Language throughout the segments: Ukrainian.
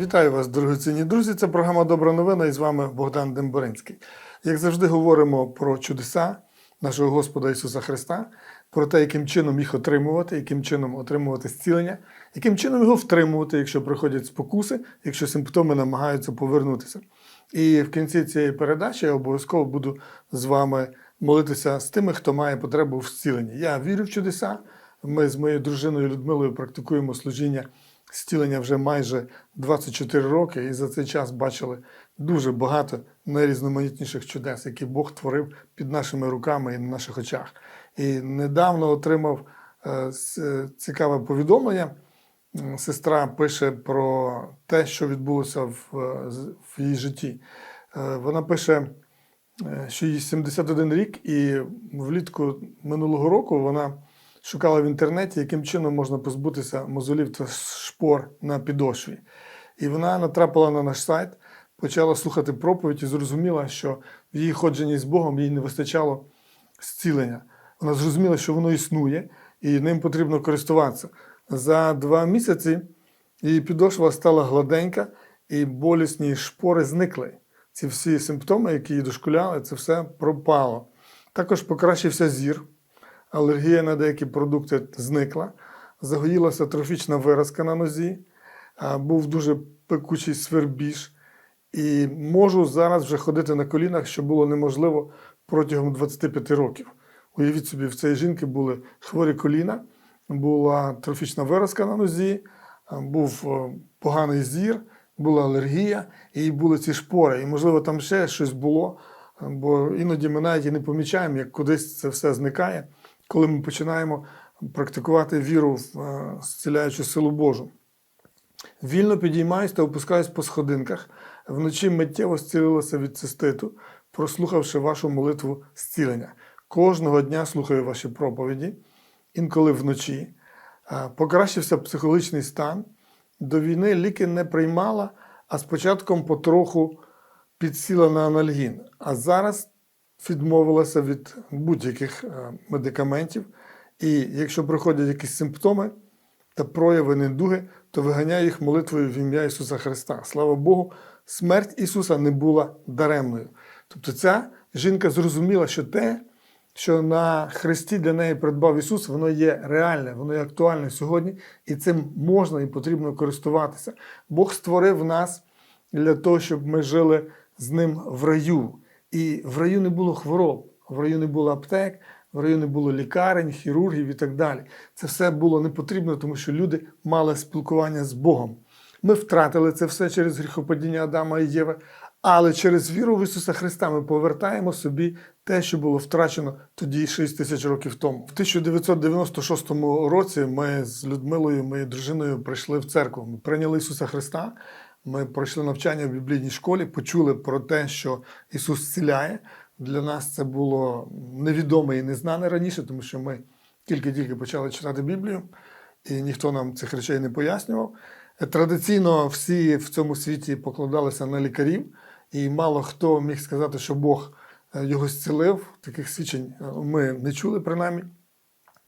Вітаю вас, дорогоцінні друзі. Це програма Добра новина і з вами Богдан Демборинський. Як завжди, говоримо про чудеса нашого Господа Ісуса Христа, про те, яким чином їх отримувати, яким чином отримувати зцілення, яким чином його втримувати, якщо приходять спокуси, якщо симптоми намагаються повернутися. І в кінці цієї передачі я обов'язково буду з вами молитися з тими, хто має потребу в зціленні. Я вірю в чудеса. Ми з моєю дружиною Людмилою практикуємо служіння зцілення вже майже 24 роки, і за цей час бачили дуже багато найрізноманітніших чудес, які Бог творив під нашими руками і на наших очах. І недавно отримав е, цікаве повідомлення. Сестра пише про те, що відбулося в, е, в її житті. Е, Вона пише, е, що їй 71 рік, і влітку минулого року вона шукала в інтернеті, яким чином можна позбутися мозолів та шпор на підошві. І вона натрапила на наш сайт, почала слухати проповідь і зрозуміла, що в її ходженні з Богом їй не вистачало зцілення. Вона зрозуміла, що воно існує, і ним потрібно користуватися. За два місяці її підошва стала гладенька, і болісні шпори зникли. Ці всі симптоми, які її дошкуляли, це все пропало. Також покращився зір, алергія на деякі продукти зникла, загоїлася трофічна виразка на нозі, був дуже пекучий свербіж. І можу зараз вже ходити на колінах, що було неможливо протягом 25 років. Уявіть собі, в цієї жінки були хворі коліна, була трофічна виразка на нозі, був е, поганий зір, була алергія, і були ці шпори. І, можливо, там ще щось було, бо іноді ми навіть і не помічаємо, як кудись це все зникає, коли ми починаємо практикувати віру в е, зціляючу силу Божу. Вільно підіймаюсь та опускаюсь по сходинках. Вночі миттєво зцілилася від циститу, прослухавши вашу молитву зцілення. Кожного дня слухаю ваші проповіді, інколи вночі. Покращився психологічний стан. До війни ліки не приймала, а з початком потроху підсіла на анальгін. А зараз відмовилася від будь-яких е, медикаментів. І якщо приходять якісь симптоми, та прояви недуги, то виганяє їх молитвою в ім'я Ісуса Христа. Слава Богу, смерть Ісуса не була даремною. Тобто ця жінка зрозуміла, що те, що на Христі для неї придбав Ісус, воно є реальне, воно є актуальне сьогодні, і цим можна і потрібно користуватися. Бог створив нас для того, щоб ми жили з ним в раю. І в раю не було хвороб, в раю не було аптек, в раю не було лікарень, хірургів і так далі. Це все було не потрібно, тому що люди мали спілкування з Богом. Ми втратили це все через гріхопадіння Адама і Єви, але через віру в Ісуса Христа ми повертаємо собі те, що було втрачено тоді 6 тисяч років тому. В 1996 році ми з Людмилою, моєю дружиною, прийшли в церкву. Ми прийняли Ісуса Христа. Ми пройшли навчання в біблійній школі, почули про те, що Ісус зціляє. Для нас це було невідоме і незнане раніше, тому що ми тільки-тільки почали читати Біблію, і ніхто нам цих речей не пояснював. Е, Традиційно всі в цьому світі покладалися на лікарів, і мало хто міг сказати, що Бог е, його зцілив. Таких свідчень е, ми не чули принаймні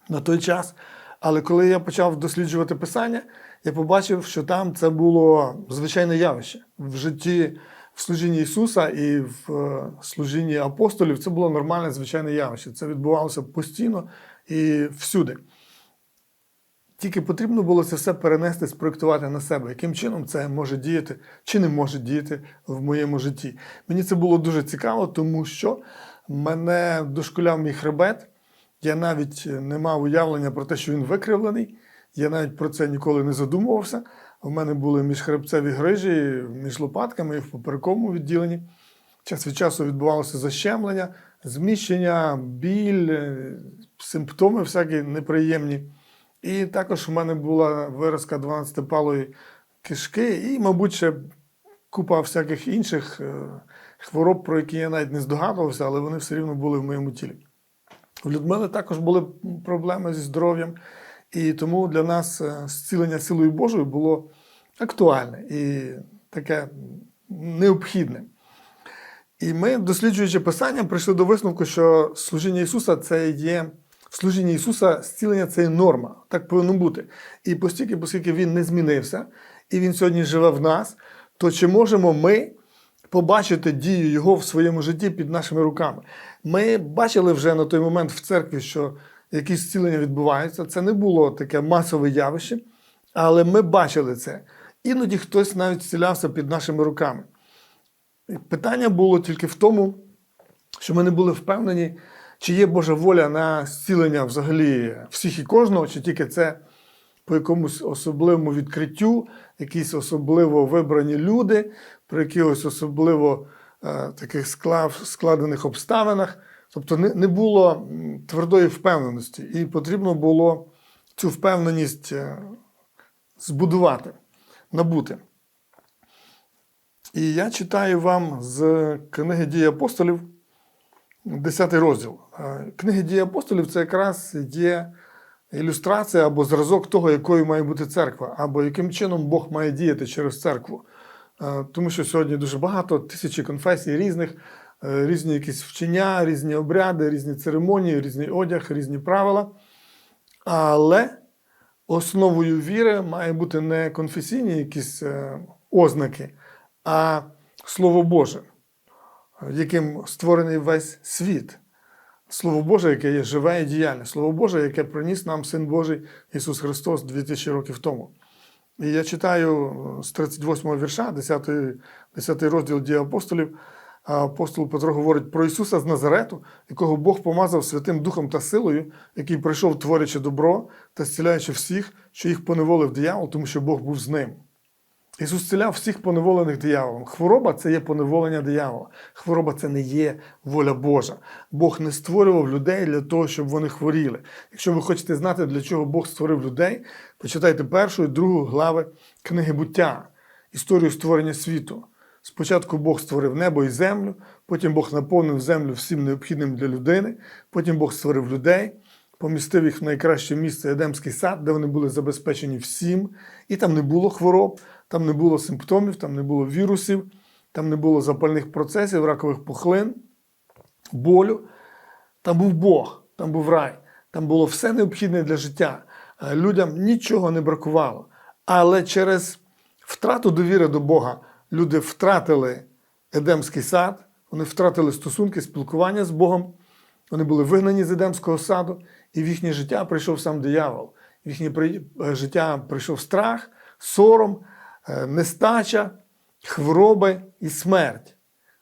на той час. Але коли я почав досліджувати писання, я побачив, що там це було звичайне явище в житті, в служінні Ісуса і в е, служінні апостолів. Це було нормальне звичайне явище. Це відбувалося постійно і всюди. Тільки потрібно було це все перенести, спроектувати на себе, яким чином це може діяти чи не може діяти в моєму житті. Мені це було дуже цікаво, тому що мене дошкуляв мій хребет. Я навіть не мав уявлення про те, що він викривлений. Я навіть про це ніколи не задумувався. У мене були міжхребцеві грижі між лопатками і в поперековому відділенні. Час від часу відбувалося защемлення, зміщення, біль, е, симптоми всякі неприємні. І також у мене була виразка 12-палої кишки, і, мабуть, ще купа всяких інших е, хвороб, про які я навіть не здогадувався, але вони все рівно були в моєму тілі. У Людмили також були проблеми зі здоров'ям, і тому для нас е, зцілення силою Божою було актуальне і таке необхідне. І ми, досліджуючи Писання, прийшли до висновку, що служіння Ісуса це є служіння Ісуса, зцілення це є норма. Так повинно бути. І постільки, оскільки Він не змінився, і Він сьогодні живе в нас, то чи можемо ми побачити дію Його в своєму житті під нашими руками? Ми бачили вже на той момент в церкві, що якісь зцілення відбуваються. Це не було таке масове явище, але ми бачили це. Іноді хтось навіть зцілявся під нашими руками. Питання було тільки в тому, що ми не були впевнені, чи є Божа воля на зцілення взагалі всіх і кожного, чи тільки це по якомусь особливому відкриттю, якісь особливо вибрані люди, при якихось особливо е, таких складених обставинах. Тобто не, не було твердої впевненості, і потрібно було цю впевненість е, збудувати, набути. І я читаю вам з книги дії апостолів, 10 розділ. Е, Книги дії апостолів це якраз є ілюстрація або зразок того, якою має бути церква, або яким чином Бог має діяти через церкву. Е, Тому що сьогодні дуже багато тисячі конфесій різних, різні якісь вчення, різні обряди, різні церемонії, різний одяг, різні правила. Але основою віри має бути не конфесійні якісь е, ознаки, а Слово Боже, яким створений весь світ. Слово Боже, яке є живе і діяльне, Слово Боже, яке приніс нам Син Божий Ісус Христос 2000 років тому. І я читаю з 38 вірша, 10, 10 розділ дії апостолів. Апостол Петро говорить про Ісуса з Назарету, якого Бог помазав Святим Духом та силою, який прийшов, творячи добро та зціляючи всіх, що їх поневолив диявол, тому що Бог був з ним. Ісус зціляв всіх поневолених дияволом. Хвороба це є поневолення диявола. Хвороба це не є воля Божа. Бог не створював людей для того, щоб вони хворіли. Якщо ви хочете знати, для чого Бог створив людей, почитайте першу і другу глави книги буття, історію створення світу. Спочатку Бог створив небо і землю, потім Бог наповнив землю всім необхідним для людини, потім Бог створив людей, помістив їх в найкраще місце Едемський сад, де вони були забезпечені всім, і там не було хвороб, там не було симптомів, там не було вірусів, там не було запальних процесів, ракових пухлин, болю. Там був Бог, там був рай, там було все необхідне для життя. Е, Людям нічого не бракувало. Але через втрату довіри до Бога люди втратили Едемський сад, вони втратили стосунки, спілкування з Богом, вони були вигнані з Едемського саду, і в їхнє життя прийшов сам диявол. В їхнє життя прийшов страх, сором, е, нестача, хвороби і смерть.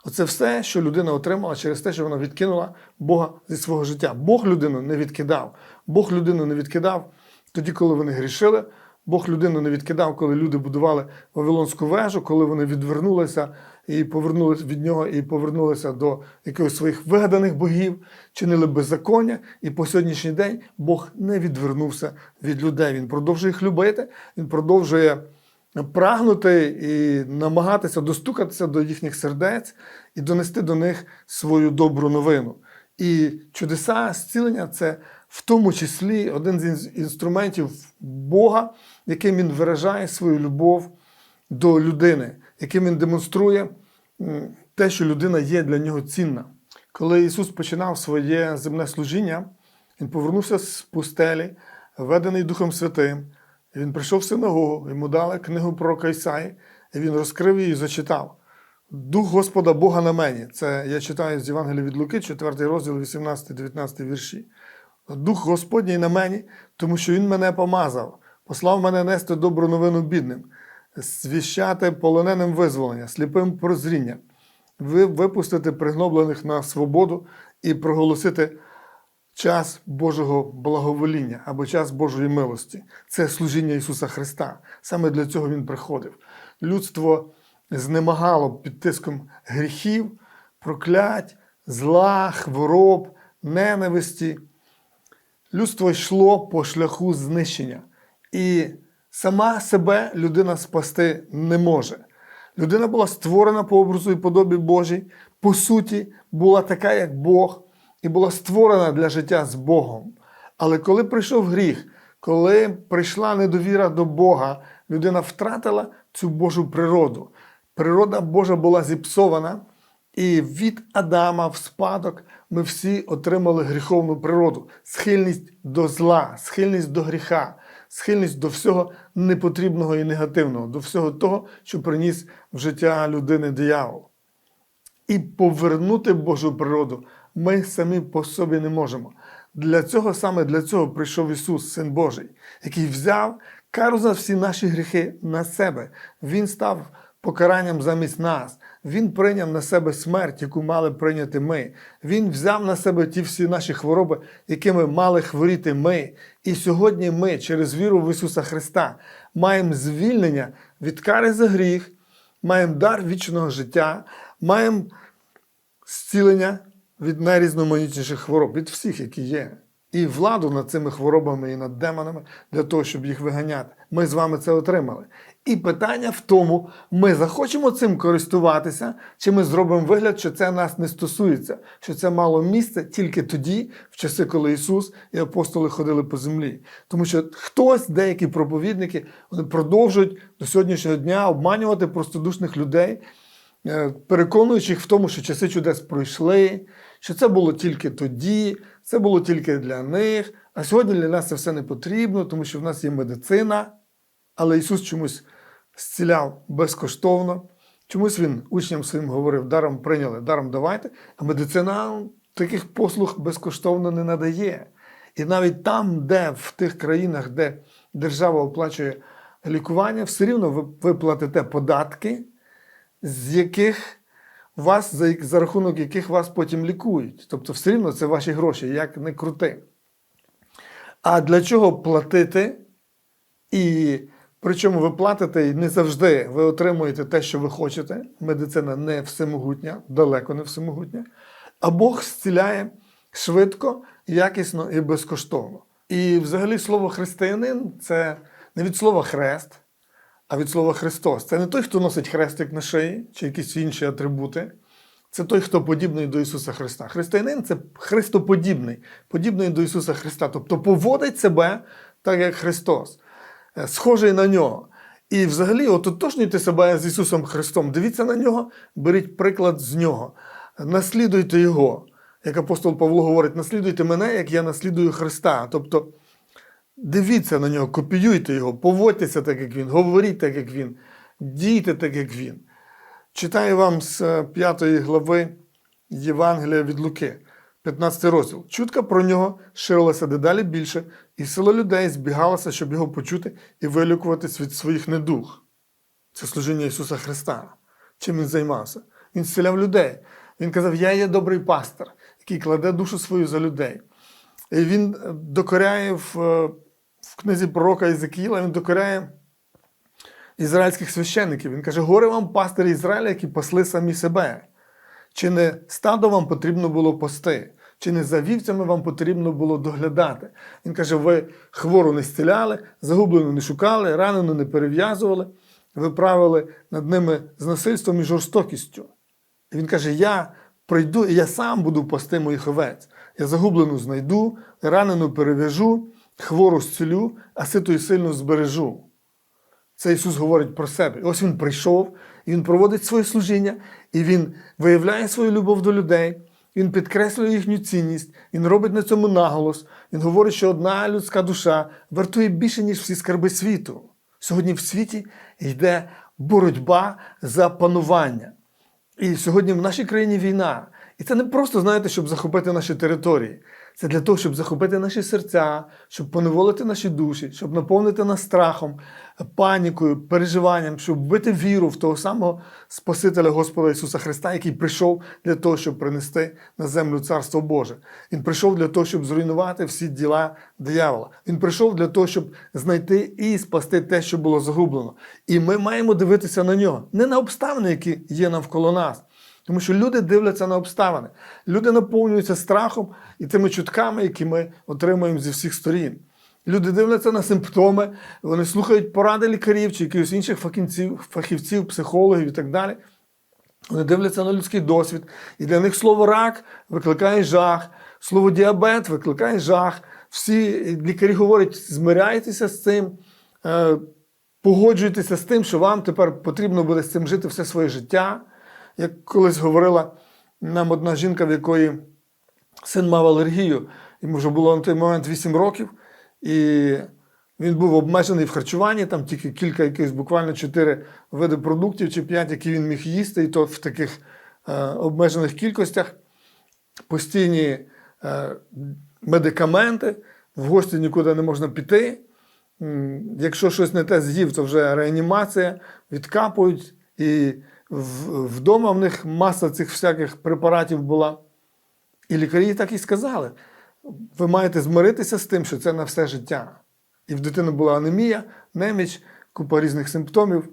Оце все, що людина отримала через те, що вона відкинула Бога зі свого життя. Бог людину не відкидав. Бог людину не відкидав тоді, коли вони грішили. Бог людину не відкидав, коли люди будували Вавилонську вежу, коли вони відвернулися і повернулися від нього, і повернулися до якихось своїх вигаданих богів, чинили беззаконня. І по сьогоднішній день Бог не відвернувся від людей. Він продовжує їх любити, він продовжує прагнути і намагатися достукатися до їхніх сердець і донести до них свою добру новину. І чудеса зцілення це в тому числі один з інструментів Бога, яким він виражає свою любов до людини, яким він демонструє те, що людина є для нього цінна. Коли Ісус починав своє земне служіння, Він повернувся з пустелі, ведений Духом Святим. Він прийшов в синагогу, йому дали книгу пророка Ісаї, і він розкрив її і зачитав. Дух Господа Бога на мені. Це я читаю з Євангелія від Луки, 4 розділ, 18-19 вірші. Дух Господній на мені, тому що Він мене помазав, послав мене нести добру новину бідним, звіщати полоненим визволення, сліпим прозріння, випустити пригноблених на свободу і проголосити час Божого благовоління або час Божої милості. Це служіння Ісуса Христа. Саме для цього Він приходив. Людство знемагало під тиском гріхів, проклять, зла, хвороб, ненависті. Людство йшло по шляху знищення. І сама себе людина спасти не може. Людина була створена по образу і подобі Божій, по суті, була така, як Бог, і була створена для життя з Богом. Але коли прийшов гріх, коли прийшла недовіра до Бога, людина втратила цю Божу природу. Природа Божа була зіпсована, і від Адама в спадок ми всі отримали гріховну природу, схильність до зла, схильність до гріха, схильність до всього непотрібного і негативного, до всього того, що приніс в життя людини диявол. І повернути Божу природу ми самі по собі не можемо. Для цього саме для цього прийшов Ісус, Син Божий, який взяв кару за всі наші гріхи на себе. Він став покаранням замість нас. Він прийняв на себе смерть, яку мали прийняти ми. Він взяв на себе ті всі наші хвороби, якими мали хворіти ми. І сьогодні ми, через віру в Ісуса Христа, маємо звільнення від кари за гріх, маємо дар вічного життя, маємо зцілення від найрізноманітніших хвороб, від всіх, які є. І владу над цими хворобами і над демонами для того, щоб їх виганяти. Ми з вами це отримали. І питання в тому, ми захочемо цим користуватися, чи ми зробимо вигляд, що це нас не стосується, що це мало місце тільки тоді, в часи, коли Ісус і апостоли ходили по землі. Тому що хтось, деякі проповідники, вони продовжують до сьогоднішнього дня обманювати простодушних людей, е, переконуючи їх в тому, що часи чудес пройшли, що це було тільки тоді, це було тільки для них. А сьогодні для нас це все не потрібно, тому що в нас є медицина. Але Ісус чомусь зціляв безкоштовно. Чомусь Він учням своїм говорив, даром прийняли, даром давайте, а медицина таких послуг безкоштовно не надає. І навіть там, де в тих країнах, де держава оплачує лікування, все рівно ви, ви платите податки, з яких вас, за, за рахунок яких вас потім лікують. Тобто, все рівно це ваші гроші, як не крути. А для чого платити? І причому ви платите і не завжди ви отримуєте те, що ви хочете. Медицина не всемогутня, далеко не всемогутня. А Бог зціляє швидко, якісно і безкоштовно. І взагалі слово християнин це не від слова хрест, а від слова Христос. Це не той, хто носить хрестик на шиї чи якісь інші атрибути. Це той, хто подібний до Ісуса Христа. Християнин це христоподібний, подібний до Ісуса Христа. Тобто поводить себе так, як Христос, е, схожий на нього. І взагалі, ототожнюйте себе з Ісусом Христом. Дивіться на нього, беріть приклад з нього, наслідуйте Його. Як апостол Павло говорить, наслідуйте мене, як я наслідую Христа. Тобто дивіться на нього, копіюйте його, поводьтеся так, як він, говоріть так, як він, дійте так, як він. Читаю вам з 5 глави Євангелія від Луки, 15 розділ. Чутка про нього ширилася дедалі більше, і село людей збігалося, щоб його почути і вилікуватись від своїх недуг. Це служіння Ісуса Христа. Чим він займався? Він зціляв людей. Він казав: Я є добрий пастор, який кладе душу свою за людей. І він докоряє в, в книзі пророка Ізекіла, він докоряє ізраїльських священників. Він каже: горе вам, пастирі Ізраїля, які пасли самі себе. Чи не стадо вам потрібно було пасти? Чи не за вівцями вам потрібно було доглядати? Він каже: ви хвору не зціляли, загублену не шукали, ранену не перев'язували, ви правили над ними з насильством і жорстокістю. І він каже: Я прийду і я сам буду пасти моїх овець. Я загублену знайду, ранену перев'яжу, хвору зцілю, а ситу і сильну збережу. Це Ісус говорить про себе. І ось Він прийшов, і Він проводить своє служіння, і Він виявляє свою любов до людей, Він підкреслює їхню цінність, Він робить на цьому наголос. Він говорить, що одна людська душа вартує більше, ніж всі скарби світу. Сьогодні в світі йде боротьба за панування. І сьогодні в нашій країні війна. І це не просто, знаєте, щоб захопити наші території. Це для того, щоб захопити наші серця, щоб поневолити наші душі, щоб наповнити нас страхом, панікою, переживанням, щоб вбити віру в того самого Спасителя Господа Ісуса Христа, який прийшов для того, щоб принести на землю Царство Боже. Він прийшов для того, щоб зруйнувати всі діла диявола. Він прийшов для того, щоб знайти і спасти те, що було загублено. І ми маємо дивитися на нього, не на обставини, які є навколо нас. Тому що люди дивляться на обставини. Люди наповнюються страхом і тими чутками, які ми отримуємо зі всіх сторін. Люди дивляться на симптоми, вони слухають поради лікарів чи якихось інших фахівців, фахівців, психологів і так далі. Вони дивляться на людський досвід. І для них слово рак викликає жах, слово діабет викликає жах. Всі лікарі говорять, змиряйтеся з цим, е, погоджуйтеся з тим, що вам тепер потрібно буде з цим жити все своє життя. Як колись говорила нам одна жінка, в якої син мав алергію, йому вже було на той момент 8 років, і Він був обмежений в харчуванні, там тільки кілька якихось, буквально чотири види продуктів чи п'ять, які він міг їсти, і то в таких е, обмежених кількостях. Постійні е, медикаменти, в гості нікуди не можна піти. Якщо щось не те з'їв, то вже реанімація, відкапують. І вдома в них маса цих всяких препаратів була. І лікарі так і сказали: ви маєте змиритися з тим, що це на все життя. І в дитини була анемія, неміч, купа різних симптомів.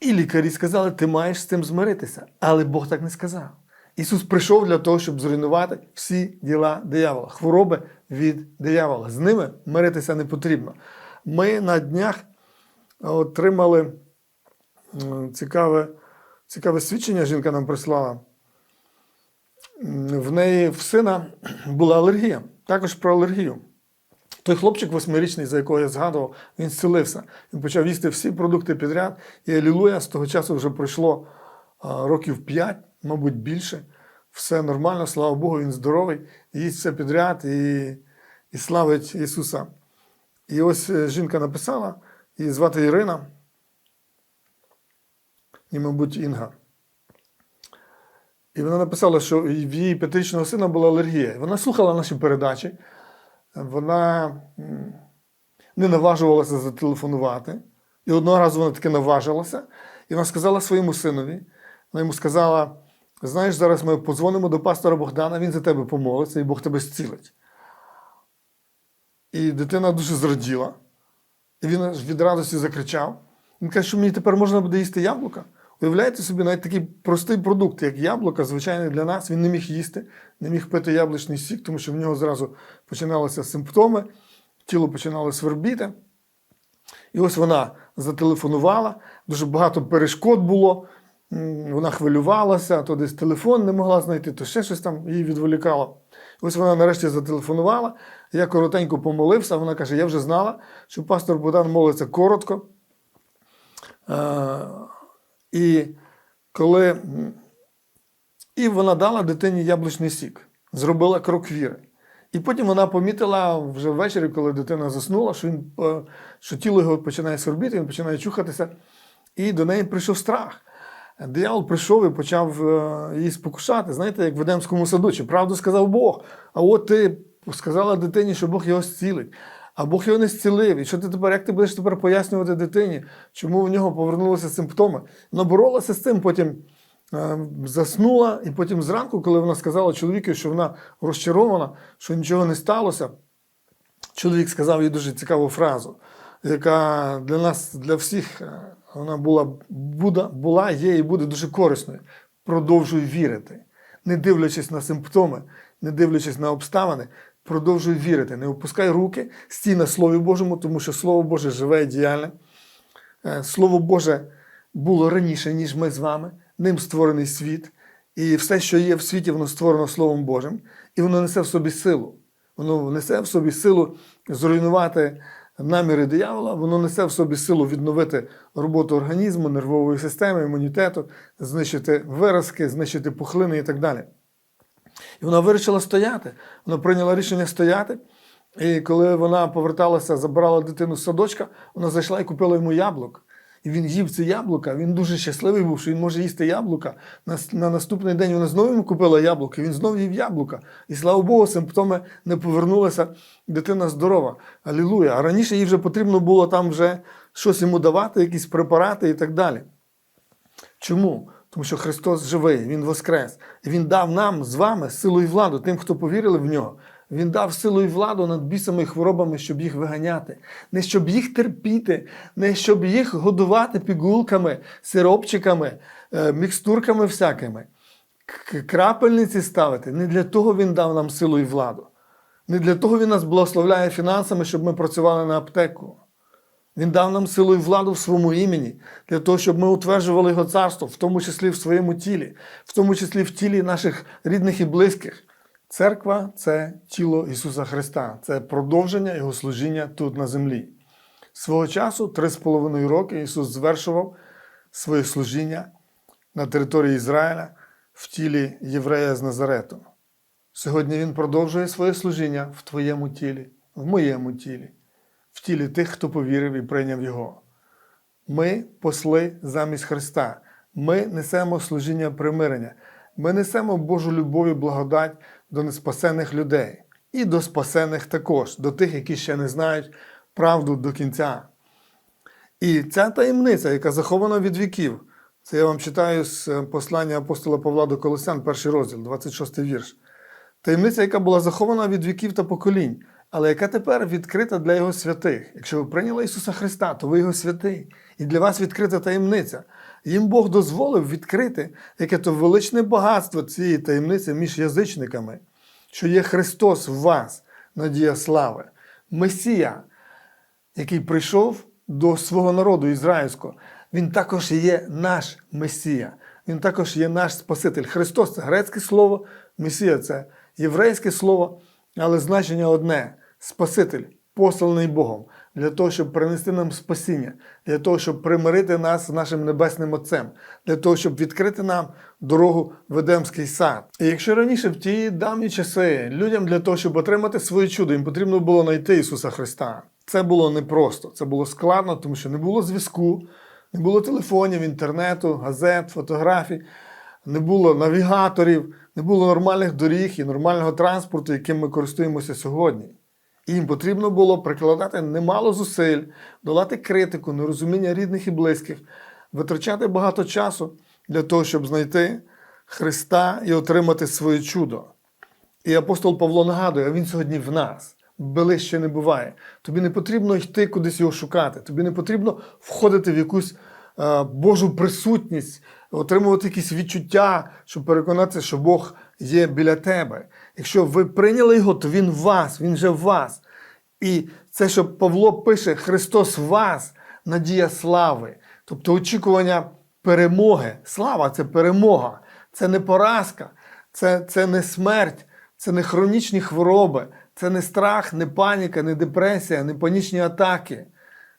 І лікарі сказали, ти маєш з цим змиритися. Але Бог так не сказав. Ісус прийшов для того, щоб зруйнувати всі діла диявола, хвороби від диявола. З ними миритися не потрібно. Ми на днях отримали цікаве, цікаве свідчення, жінка нам прислала. В неї в сина була алергія. Також про алергію. Той хлопчик восьмирічний, за якого я згадував, він зцілився. Він почав їсти всі продукти підряд. І алілуя, з того часу вже пройшло років 5, мабуть, більше. Все нормально, слава Богу, він здоровий, їсть все підряд і, і славить Ісуса. І ось е, жінка написала, її звати Ірина, і, мабуть, Інга. І вона написала, що в її п'ятирічного сина була алергія. Вона слухала наші передачі, вона не наважувалася зателефонувати. І одного разу вона таки наважилася, і вона сказала своєму синові, вона йому сказала: знаєш, зараз ми подзвонимо до пастора Богдана, він за тебе помолиться, і Бог тебе зцілить. І дитина дуже зраділа, і він від радості закричав. Він каже, що мені тепер можна буде їсти яблука. Уявляєте собі, навіть такий простий продукт, як яблука, звичайний для нас, він не міг їсти, не міг пити яблучний сік, тому що в нього зразу починалися симптоми, тіло починало свербіти. І ось вона зателефонувала, дуже багато перешкод було. Вона хвилювалася, то десь телефон не могла знайти, то ще щось там її відволікало. Ось вона нарешті зателефонувала. Я коротенько помолився. Вона каже: Я вже знала, що пастор Богдан молиться коротко. І коли і вона дала дитині яблучний сік, зробила крок віри. І потім вона помітила вже ввечері, коли дитина заснула, що, він, е, що тіло його починає сорбіти, він починає чухатися, і до неї прийшов страх. Диявол прийшов і почав е, її спокушати. Знаєте, як в Едемському саду, чи правду сказав Бог. А от ти сказала дитині, що Бог його зцілить. А Бог його не зцілив. І що ти тепер, як ти будеш тепер пояснювати дитині, чому в нього повернулися симптоми? Вона боролася з цим, потім е, заснула, і потім зранку, коли вона сказала чоловіку, що вона розчарована, що нічого не сталося, чоловік сказав їй дуже цікаву фразу, яка для нас, для всіх, е, вона була, була, була, є і буде дуже корисною. Продовжуй вірити, не дивлячись на симптоми, не дивлячись на обставини, продовжуй вірити. Не опускай руки, стій на Слові Божому, тому що Слово Боже живе і діяльне. Е, Слово Боже було раніше, ніж ми з вами, ним створений світ. І все, що є в світі, воно створено Словом Божим, і воно несе в собі силу. Воно несе в собі силу зруйнувати наміри диявола, воно несе в собі силу відновити роботу організму, нервової системи, імунітету, знищити виразки, знищити пухлини і так далі. І вона вирішила стояти. Вона прийняла рішення стояти. І коли вона поверталася, забирала дитину з садочка, вона зайшла і купила йому яблук. І він їв ці яблука. Він дуже щасливий був, що він може їсти яблука. На, на наступний день вона знову йому купила яблука, і він знову їв яблука. І слава Богу, симптоми не повернулися. Дитина здорова. Алілуя. А раніше їй вже потрібно було там вже щось йому давати, якісь препарати і так далі. Чому? Тому що Христос живий, Він воскрес. Він дав нам з вами силу і владу, тим, хто повірили в нього. Він дав силу і владу над бісами і хворобами, щоб їх виганяти. Не щоб їх терпіти, не щоб їх годувати пігулками, сиропчиками, е, мікстурками всякими, крапельниці ставити. Не для того він дав нам силу і владу. Не для того він нас благословляє фінансами, щоб ми працювали на аптеку. Він дав нам силу і владу в своєму імені, для того, щоб ми утверджували його царство, в тому числі в своєму тілі, в тому числі в тілі наших рідних і близьких. Церква це тіло Ісуса Христа, це продовження Його служіння тут на землі. Свого часу, три з половиною роки, Ісус звершував своє служіння на території Ізраїля в тілі єврея з Назарету. Сьогодні Він продовжує своє служіння в твоєму тілі в моєму тілі, в тілі тих, хто повірив і прийняв Його. Ми посли замість Христа. Ми несемо служіння примирення. Ми несемо Божу любов і благодать до неспасених людей. І до спасених також, до тих, які ще не знають правду до кінця. І ця таємниця, яка захована від віків, це я вам читаю з е, послання апостола Павла до Колосян, перший розділ, 26 вірш. Таємниця, яка була захована від віків та поколінь, але яка тепер відкрита для Його святих. Якщо ви прийняли Ісуса Христа, то ви Його святий. І для вас відкрита таємниця. Їм Бог дозволив відкрити, яке то величне багатство цієї таємниці між язичниками, що є Христос в вас, надія слави, Месія, який прийшов до свого народу ізраїльського, він також є наш Месія, він також є наш Спаситель. Христос це грецьке слово, Месія це єврейське слово, але значення одне Спаситель, посланий Богом, для того, щоб принести нам спасіння, для того, щоб примирити нас з нашим небесним Отцем, для того, щоб відкрити нам дорогу в Едемський сад. І якщо раніше в ті давні часи людям для того, щоб отримати своє чудо, їм потрібно було знайти Ісуса Христа. Це було непросто, це було складно, тому що не було зв'язку, не було телефонів, інтернету, газет, фотографій, не було навігаторів, не було нормальних доріг і нормального транспорту, яким ми користуємося сьогодні. Їм потрібно було прикладати немало зусиль, долати критику, нерозуміння рідних і близьких, витрачати багато часу для того, щоб знайти Христа і отримати своє чудо. І апостол Павло нагадує, він сьогодні в нас. Ближче не буває. Тобі не потрібно йти кудись його шукати. Тобі не потрібно входити в якусь е, Божу присутність, отримувати якісь відчуття, щоб переконатися, що Бог є біля тебе. Якщо ви прийняли його, то він вас, він вже в вас. І це, що Павло пише: Христос вас, надія слави, тобто очікування перемоги. Слава це перемога, це не поразка, це, це не смерть, це не хронічні хвороби, це не страх, не паніка, не депресія, не панічні атаки.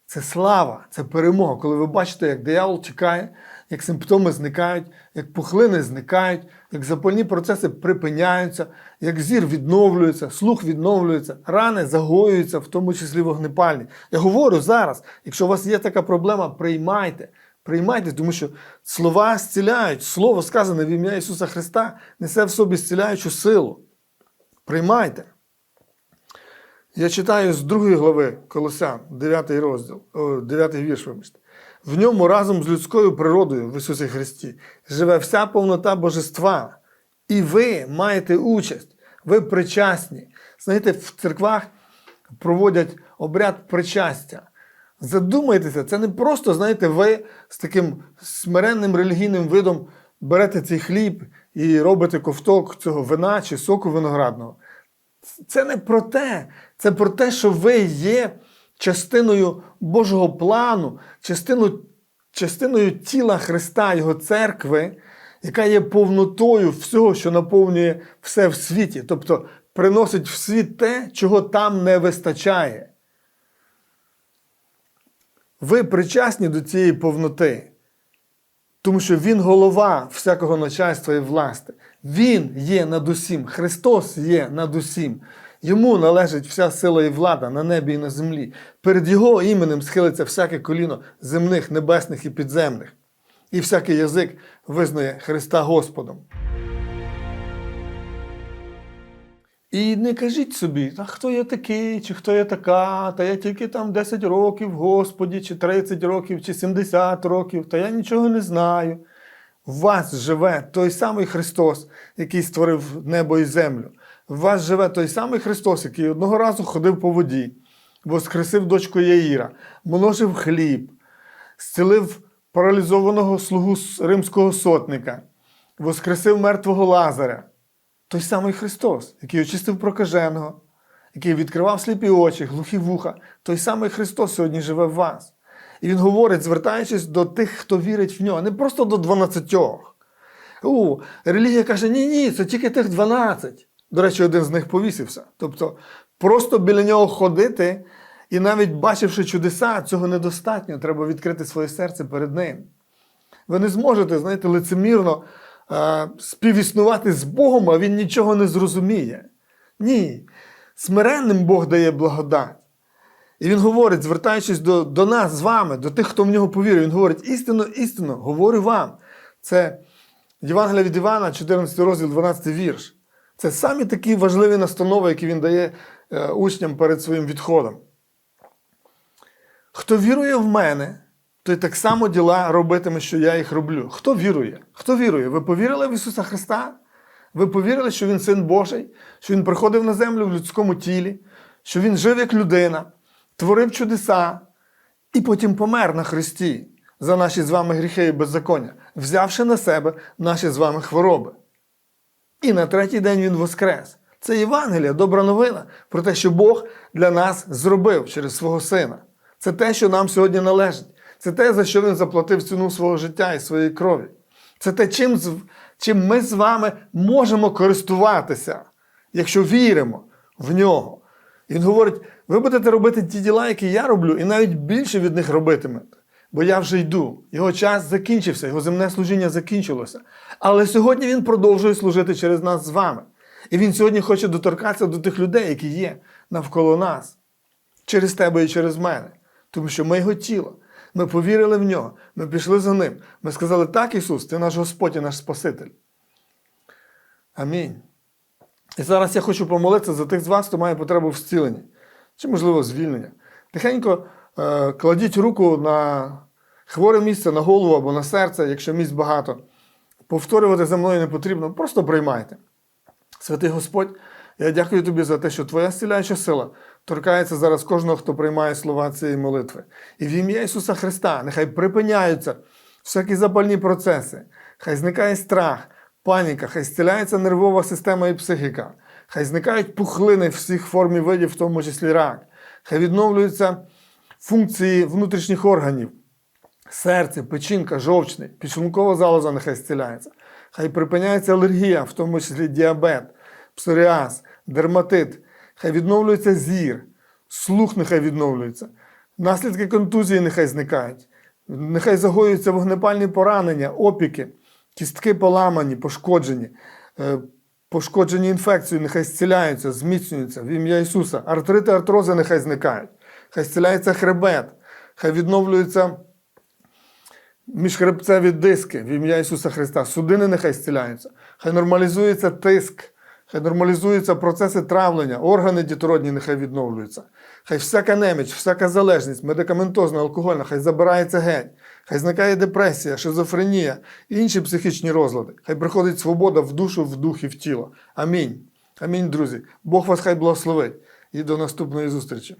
Це слава, це перемога. Коли ви бачите, як диявол тікає, як симптоми зникають, як пухлини зникають, як запальні процеси припиняються, як зір відновлюється, слух відновлюється, рани загоюються, в тому числі вогнепальні. Я говорю зараз, якщо у вас є така проблема, приймайте. Приймайте, тому що слова зціляють. Слово сказане в ім'я Ісуса Христа несе в собі зціляючу силу. Приймайте. Я читаю з другої глави Колосян, 9 розділ, 9 вірш, вибачте. В ньому разом з людською природою в Ісусі Христі живе вся повнота божества. І ви маєте участь, ви причасні. Знаєте, в церквах проводять обряд причастя. Задумайтеся, це не просто, знаєте, ви з таким смиренним релігійним видом берете цей хліб і робите ковток цього вина чи соку виноградного. Це не про те. Це про те, що ви є частиною Божого плану, частиною, частиною тіла Христа, Його церкви, яка є повнотою всього, що наповнює все в світі. Тобто приносить в світ те, чого там не вистачає. Ви причасні до цієї повноти. Тому що Він голова всякого начальства і власти. Він є над усім. Христос є над усім. Йому належить вся сила і влада на небі і на землі. Перед Його іменем схилиться всяке коліно земних, небесних і підземних. І всякий язик визнає Христа Господом. І не кажіть собі, та хто я такий, чи хто я така, та я тільки там 10 років Господі, чи 30 років, чи 70 років, та я нічого не знаю. В вас живе той самий Христос, який створив небо і землю. В вас живе той самий Христос, який одного разу ходив по воді, воскресив дочку Яїра, множив хліб, зцілив паралізованого слугу римського сотника, воскресив мертвого Лазаря. Той самий Христос, який очистив прокаженого, який відкривав сліпі очі, глухі вуха, той самий Христос сьогодні живе в вас. І Він говорить, звертаючись до тих, хто вірить в нього, не просто до 12. Релігія каже, ні, ні, це тільки тих 12. До речі, один з них повісився. Тобто, просто біля нього ходити і навіть бачивши чудеса, цього недостатньо. Треба відкрити своє серце перед ним. Ви не зможете, знаєте, лицемірно е, співіснувати з Богом, а він нічого не зрозуміє. Ні. Смиренним Бог дає благодать. І він говорить, звертаючись до, до нас з вами, до тих, хто в нього повірив, він говорить: істинно, істинно, говорю вам. Це Євангелія від Івана, 14 розділ, 12 вірш. Це самі такі важливі настанови, які він дає е, учням перед своїм відходом. Хто вірує в мене, той так само діла робитиме, що я їх роблю. Хто вірує? Хто вірує? Ви повірили в Ісуса Христа? Ви повірили, що Він Син Божий, що Він приходив на землю в людському тілі, що Він жив як людина, творив чудеса і потім помер на Христі за наші з вами гріхи і беззаконня, взявши на себе наші з вами хвороби. І на третій день Він воскрес. Це Євангелія, добра новина про те, що Бог для нас зробив через свого Сина. Це те, що нам сьогодні належить. Це те, за що Він заплатив ціну свого життя і своєї крові. Це те, чим, чим ми з вами можемо користуватися, якщо віримо в нього. І він говорить: ви будете робити ті діла, які я роблю, і навіть більше від них робитимете. Бо я вже йду. Його час закінчився, його земне служіння закінчилося. Але сьогодні він продовжує служити через нас з вами. І він сьогодні хоче доторкатися до тих людей, які є навколо нас, через тебе і через мене. Тому що ми його тіло. Ми повірили в нього, ми пішли за ним. Ми сказали: так, Ісус, ти наш Господь і наш Спаситель. Амінь. І зараз я хочу помолитися за тих з вас, хто має потребу в зціленні, чи, можливо, звільнення. Тихенько кладіть руку на хворе місце, на голову або на серце, якщо місць багато. Повторювати за мною не потрібно, просто приймайте. Святий Господь, я дякую тобі за те, що твоя зціляюча сила торкається зараз кожного, хто приймає слова цієї молитви. І в ім'я Ісуса Христа нехай припиняються всякі запальні процеси, хай зникає страх, паніка, хай зціляється нервова система і психіка, хай зникають пухлини всіх форм і видів, в тому числі рак, хай відновлюються функції внутрішніх органів, серце, печінка, жовчний, підшлункова залоза нехай зціляється. Хай припиняється алергія, в тому числі діабет, псоріаз, дерматит, хай відновлюється зір, слух нехай відновлюється, наслідки контузії нехай зникають, нехай загоюються вогнепальні поранення, опіки, кістки поламані, пошкоджені, е, пошкоджені інфекцією, нехай зціляються, зміцнюються. В ім'я Ісуса. Артрити, артрози нехай зникають, хай зціляється хребет, хай відновлюється міжхребцеві диски в ім'я Ісуса Христа, судини нехай зціляються, хай нормалізується тиск, хай нормалізуються процеси травлення, органи дітородні нехай відновлюються. Хай всяка неміч, всяка залежність, медикаментозна, алкогольна, хай забирається геть, хай зникає депресія, шизофренія і інші психічні розлади. Хай приходить свобода в душу, в дух і в тіло. Амінь. Амінь, друзі. Бог вас хай благословить. І до наступної зустрічі.